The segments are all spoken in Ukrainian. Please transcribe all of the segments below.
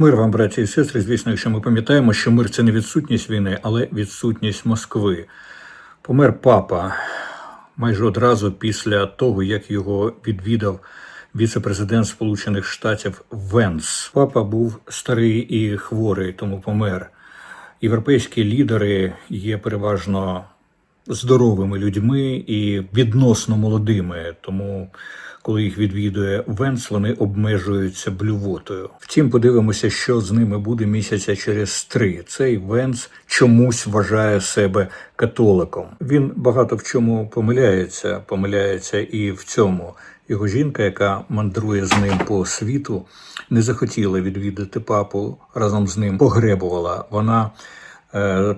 Мир вам, браті і сестри. Звісно, якщо ми пам'ятаємо, що мир це не відсутність війни, але відсутність Москви. Помер папа майже одразу після того, як його відвідав віце-президент Сполучених Штатів Венс. Папа був старий і хворий, тому помер. Європейські лідери є переважно здоровими людьми і відносно молодими. Тому, коли їх відвідує Венс, вони обмежуються блювотою. Втім, подивимося, що з ними буде місяця через три. Цей Венс чомусь вважає себе католиком. Він багато в чому помиляється, помиляється і в цьому. Його жінка, яка мандрує з ним по світу, не захотіла відвідати папу разом з ним, погребувала. Вона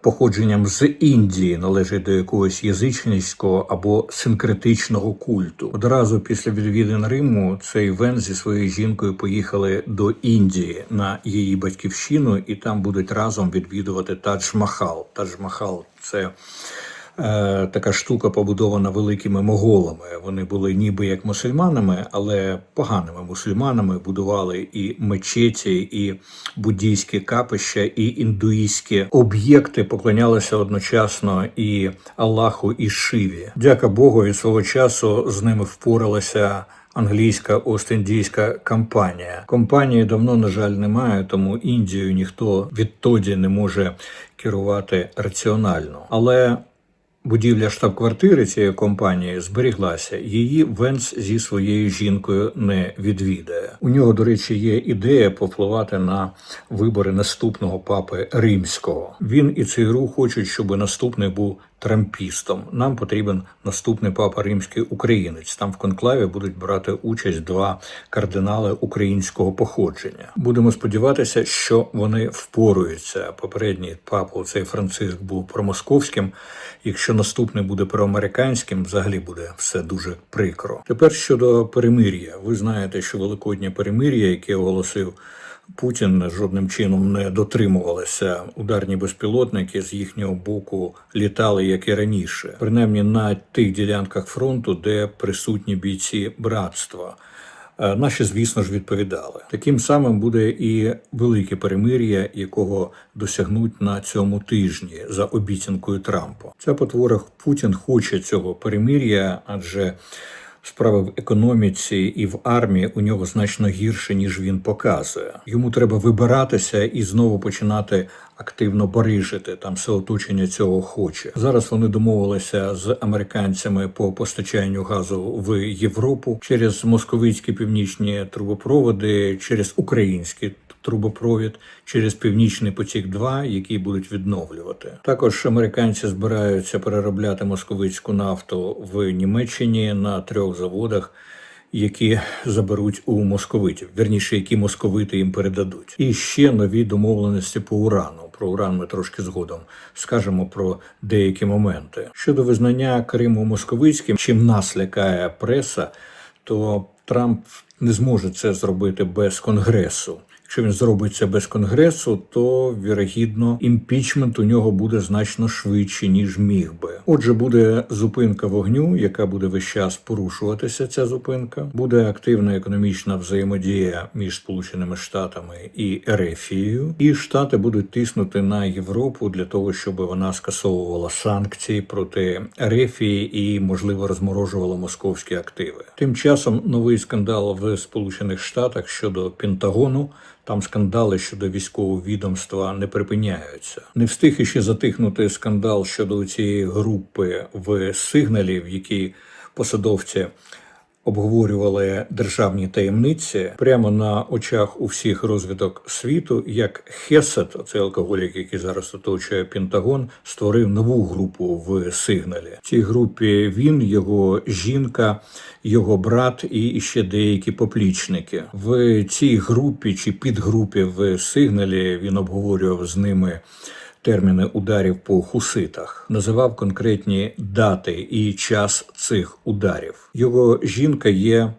походженням з Індії належить до якогось язичницького або синкретичного культу. Одразу після відвідин Риму цей Вен зі своєю жінкою поїхали до Індії на її батьківщину, і там будуть разом відвідувати Тадж-Махал. Тадж-Махал – це е, така штука побудована великими моголами. Вони були ніби як мусульманами, але поганими мусульманами будували і мечеті, і буддійські капища, і індуїстські об'єкти поклонялися одночасно і Аллаху, і Шиві. Дяка Богу, і свого часу з ними впоралася. Англійська Ост-Індійська компанія компанії давно на жаль немає, тому Індію ніхто відтоді не може керувати раціонально. Але Будівля штаб-квартири цієї компанії зберіглася. Її Венс зі своєю жінкою не відвідає. У нього, до речі, є ідея повпливати на вибори наступного папи римського. Він і ЦРУ хочуть, щоб наступний був трампістом. Нам потрібен наступний папа римський українець. Там в конклаві будуть брати участь два кардинали українського походження. Будемо сподіватися, що вони впоруються. Попередній папа, цей Франциск, був промосковським. Якщо наступний буде проамериканським, взагалі буде все дуже прикро. Тепер щодо перемир'я. Ви знаєте, що великоднє перемир'я, яке оголосив. Путін жодним чином не дотримувалися. Ударні безпілотники з їхнього боку літали як і раніше, принаймні на тих ділянках фронту, де присутні бійці братства. Е, Наші, звісно ж, відповідали. Таким самим буде і велике перемир'я, якого досягнуть на цьому тижні за обіцянкою Трампа. Ця потвора Путін хоче цього перемир'я, адже Справи в економіці і в армії у нього значно гірше, ніж він показує. Йому треба вибиратися і знову починати активно барижити. Там все оточення цього хоче. Зараз вони домовилися з американцями по постачанню газу в Європу через московицькі північні трубопроводи, через українські трубопровід через північний потік 2 який будуть відновлювати. Також американці збираються переробляти московицьку нафту в Німеччині на трьох заводах. Які заберуть у московитів, верніше, які московити їм передадуть, і ще нові домовленості по урану. Про уран ми трошки згодом скажемо про деякі моменти щодо визнання Криму московицьким. Чим нас лякає преса, то Трамп не зможе це зробити без конгресу. Якщо він зробить це без конгресу, то вірогідно імпічмент у нього буде значно швидше ніж міг би. Отже, буде зупинка вогню, яка буде весь час порушуватися. Ця зупинка буде активна економічна взаємодія між Сполученими Штатами і Ерефією, і Штати будуть тиснути на Європу для того, щоб вона скасовувала санкції проти Ерефії і, можливо, розморожувала московські активи. Тим часом новий скандал в Сполучених Штатах щодо Пентагону. Там скандали щодо військового відомства не припиняються. Не встиг іще затихнути скандал щодо цієї групи в сигналі, в якій посадовці обговорювали державні таємниці прямо на очах у всіх розвиток світу, як Хесет, цей алкоголік, який зараз оточує Пентагон, створив нову групу в сигналі. В цій групі він, його жінка, його брат і ще деякі поплічники. В цій групі чи підгрупі в сигналі він обговорював з ними терміни ударів по хуситах, називав конкретні дати і час цих ударів. Його жінка є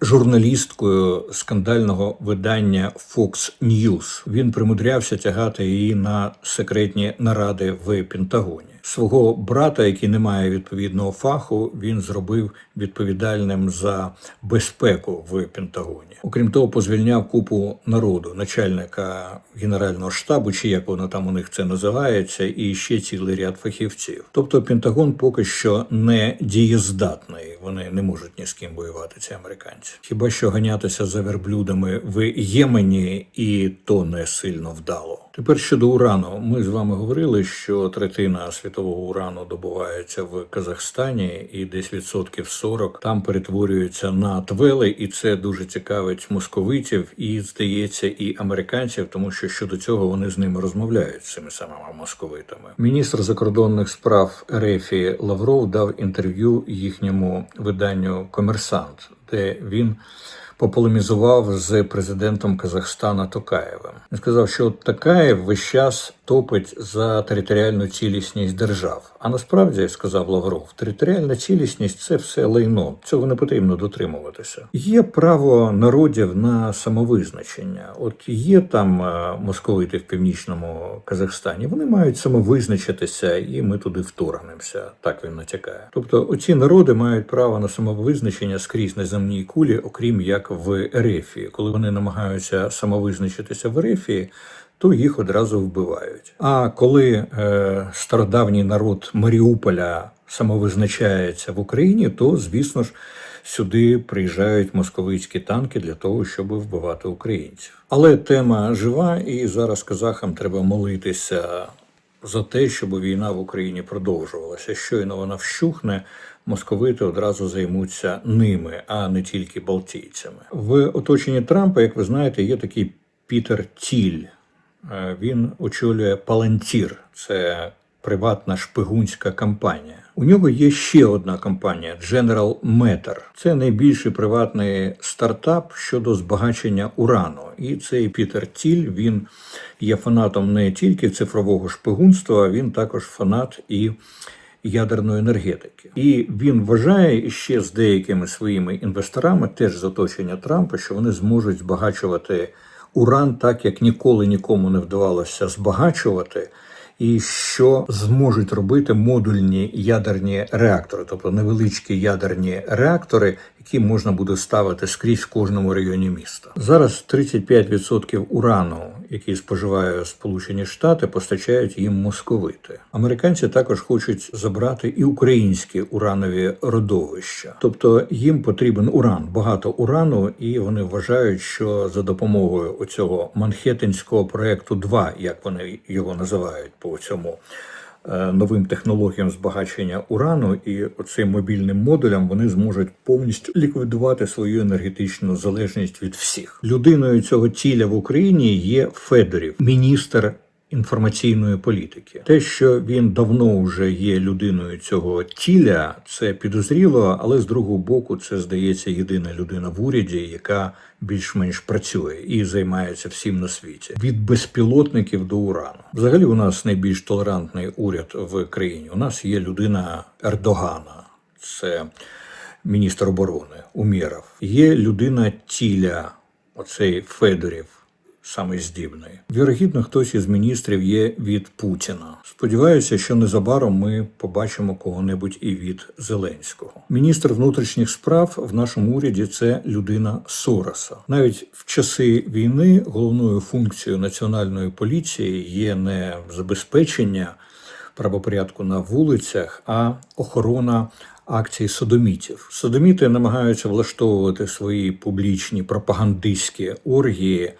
журналісткою скандального видання Fox News. Він примудрявся тягати її на секретні наради в Пентагоні. Свого брата, який не має відповідного фаху, він зробив відповідальним за безпеку в Пентагоні. Окрім того, позвільняв купу народу, начальника генерального штабу, чи як воно там у них це називається, і ще цілий ряд фахівців. Тобто Пентагон поки що не дієздатний. Вони не можуть ні з ким воювати. Ці американці. Хіба що ганятися за верблюдами в Ємені, і то не сильно вдало. Тепер щодо урану, ми з вами говорили, що третина світового урану добувається в Казахстані, і десь відсотків 40 там перетворюються на твели, і це дуже цікавить московитів і здається, і американців, тому що щодо цього вони з ними розмовляють з цими самими московитами. Міністр закордонних справ Рефі Лавров дав інтерв'ю їхньому виданню Комерсант, де він пополемізував з президентом Казахстана Токаєвим. Він сказав, що Токаєв весь час топить за територіальну цілісність держав. А насправді сказав Лавров, територіальна цілісність це все лайно. Цього не потрібно дотримуватися. Є право народів на самовизначення. От є там е, московити в північному Казахстані. Вони мають самовизначитися, і ми туди вторгнемося. Так він натякає. Тобто, оці народи мають право на самовизначення скрізь на земній кулі, окрім як в Ерефії. Коли вони намагаються самовизначитися в Ерефії, то їх одразу вбивають. А коли е, стародавній народ Маріуполя самовизначається в Україні, то звісно ж сюди приїжджають московицькі танки для того, щоб вбивати українців. Але тема жива, і зараз казахам треба молитися за те, щоб війна в Україні продовжувалася. Щойно вона вщухне, московити одразу займуться ними, а не тільки балтійцями. В оточенні Трампа, як ви знаєте, є такий Пітер Тіль. Е, Він очолює Палантір, це приватна шпигунська компанія. У нього є ще одна компанія General Matter. Це найбільший приватний стартап щодо збагачення урану. І цей Пітер Тіль він є фанатом не тільки цифрового шпигунства, він також фанат і ядерної енергетики. І він вважає ще з деякими своїми інвесторами, теж з оточення Трампа, що вони зможуть збагачувати уран так, як ніколи нікому не вдавалося збагачувати. І що зможуть робити модульні ядерні реактори, тобто невеличкі ядерні реактори, які можна буде ставити скрізь в кожному районі міста. Зараз 35% урану, який споживає Сполучені Штати, постачають їм московити. Американці також хочуть забрати і українські уранові родовища, тобто їм потрібен уран, багато урану, і вони вважають, що за допомогою оцього манхеттенського проекту 2, як вони його називають по цьому новим технологіям збагачення урану і оцим мобільним модулям вони зможуть повністю ліквідувати свою енергетичну залежність від всіх. Людиною цього тіля в Україні є Федорів, міністр. Інформаційної політики, те, що він давно вже є людиною цього тіля, це підозріло, але з другого боку, це здається єдина людина в уряді, яка більш-менш працює і займається всім на світі від безпілотників до урану. Взагалі, у нас найбільш толерантний уряд в країні. У нас є людина Ердогана, це міністр оборони Умєров. Є людина тіля, оцей Федорів саме здібний. Вірогідно, хтось із міністрів є від Путіна. Сподіваюся, що незабаром ми побачимо кого-небудь і від Зеленського. Міністр внутрішніх справ в нашому уряді це людина Сороса. Навіть в часи війни головною функцією національної поліції є не забезпечення правопорядку на вулицях, а охорона. Акцій содомітів. Содоміти намагаються влаштовувати свої публічні пропагандистські оргії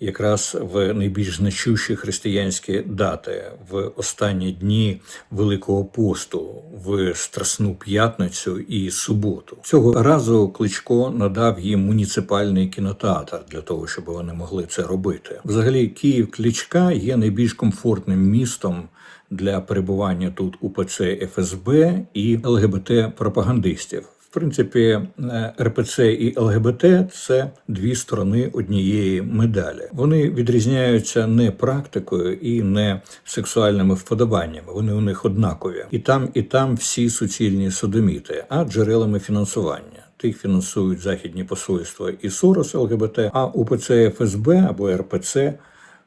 якраз в найбільш значущі християнські дати в останні дні Великого посту, в Страсну п'ятницю і суботу. Цього разу Кличко надав їм муніципальний кінотеатр для того, щоб вони могли це робити. Взагалі, Київ Кличка є найбільш комфортним містом. Для перебування тут УПЦ ФСБ і ЛГБТ пропагандистів в принципі, е, РПЦ і ЛГБТ це дві сторони однієї медалі. Вони відрізняються не практикою і не сексуальними вподобаннями. Вони у них однакові, і там, і там всі суцільні содоміти, а джерелами фінансування. Тих фінансують західні посольства і Сорос ЛГБТ, а УПЦ ФСБ або РПЦ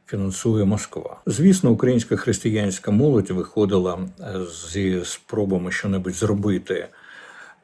фінансує Москва. Звісно, українська християнська молодь виходила е, зі спробами щонебудь зробити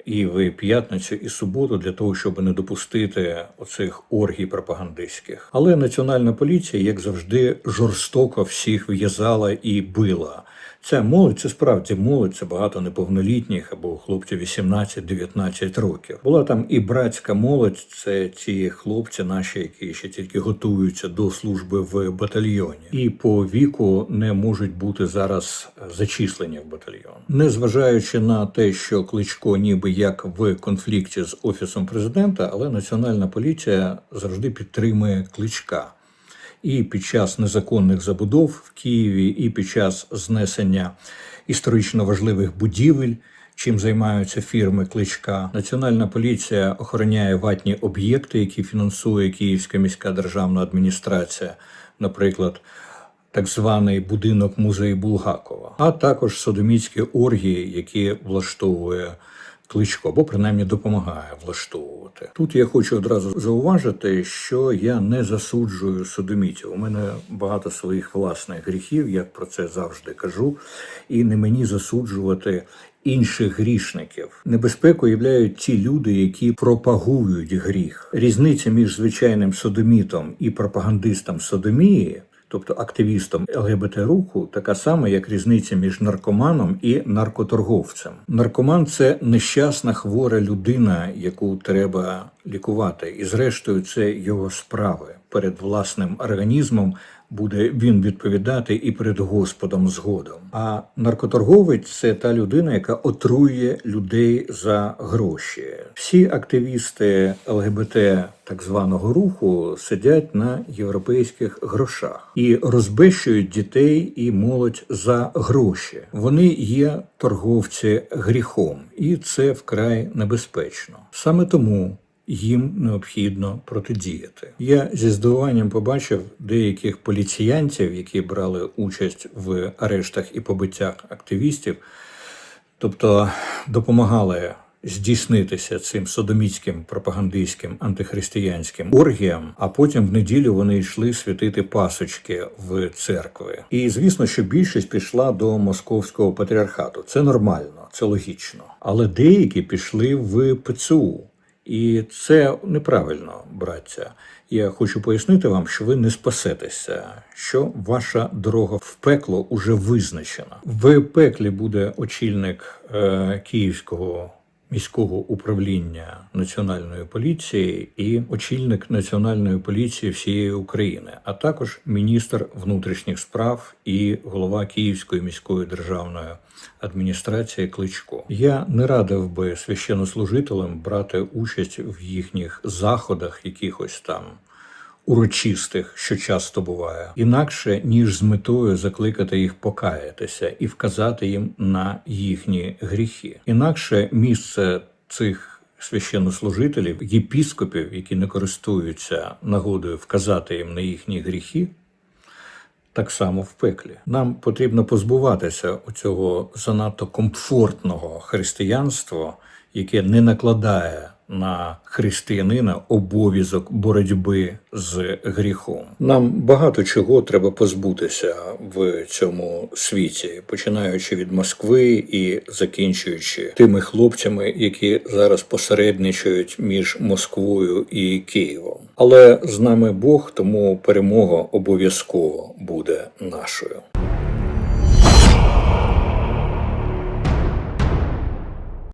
і в п'ятницю, і суботу для того, щоб не допустити оцих оргій пропагандистських. Але національна поліція, як завжди, жорстоко всіх в'язала і била. Ця молодь це справді молодь, це багато неповнолітніх або хлопців 18-19 років. Була там і братська молодь, це ті хлопці наші, які ще тільки готуються до служби в батальйоні, і по віку не можуть бути зараз зачислені в батальйон. Незважаючи на те, що кличко ніби як в конфлікті з офісом президента, але національна поліція завжди підтримує кличка і під час незаконних забудов в Києві, і під час знесення історично важливих будівель. Чим займаються фірми Кличка. Національна поліція охороняє ватні об'єкти, які фінансує Київська міська державна адміністрація, наприклад, так званий будинок музею Булгакова, а також содоміцькі оргії, які влаштовує Кличко, або принаймні допомагає влаштовувати. Тут я хочу одразу зауважити, що я не засуджую содомітів. У мене багато своїх власних гріхів, я про це завжди кажу, і не мені засуджувати. Інших грішників небезпеку являють ті люди, які пропагують гріх. Різниця між звичайним содомітом і пропагандистом содомії тобто активістом ЛГБТ руху, така сама, як різниця між наркоманом і наркоторговцем. Наркоман це нещасна хвора людина, яку треба лікувати, і зрештою це його справи перед власним організмом. Буде він відповідати і перед Господом згодом. А наркоторговець це та людина, яка отрує людей за гроші. Всі активісти ЛГБТ так званого руху сидять на європейських грошах і розбещують дітей і молодь за гроші. Вони є торговці гріхом, і це вкрай небезпечно. Саме тому їм необхідно протидіяти. Я зі здивуванням побачив деяких поліціянців, які брали участь в арештах і побиттях активістів, тобто допомагали. Здійснитися цим содоміцьким пропагандистським антихристиянським оргіям, а потім в неділю вони йшли святити пасочки в церкви. І звісно, що більшість пішла до московського патріархату. Це нормально, це логічно. Але деякі пішли в ПЦУ. І це неправильно, браття. Я хочу пояснити вам, що ви не спасетеся, що ваша дорога в пекло уже визначена. В пеклі буде очільник е, Київського міського управління національної поліції і очільник національної поліції всієї України, а також міністр внутрішніх справ і голова Київської міської державної адміністрації Кличко. Я не радив би священнослужителям брати участь в їхніх заходах, якихось там урочистих, що часто буває, інакше ніж з метою закликати їх покаятися і вказати їм на їхні гріхи. Інакше місце цих священнослужителів, єпіскопів, які не користуються нагодою вказати їм на їхні гріхи. Так само в пеклі нам потрібно позбуватися цього занадто комфортного християнства, яке не накладає на християнина обов'язок боротьби з гріхом. Нам багато чого треба позбутися в цьому світі, починаючи від Москви і закінчуючи тими хлопцями, які зараз посередничають між Москвою і Києвом. Але з нами Бог, тому перемога обов'язково буде нашою.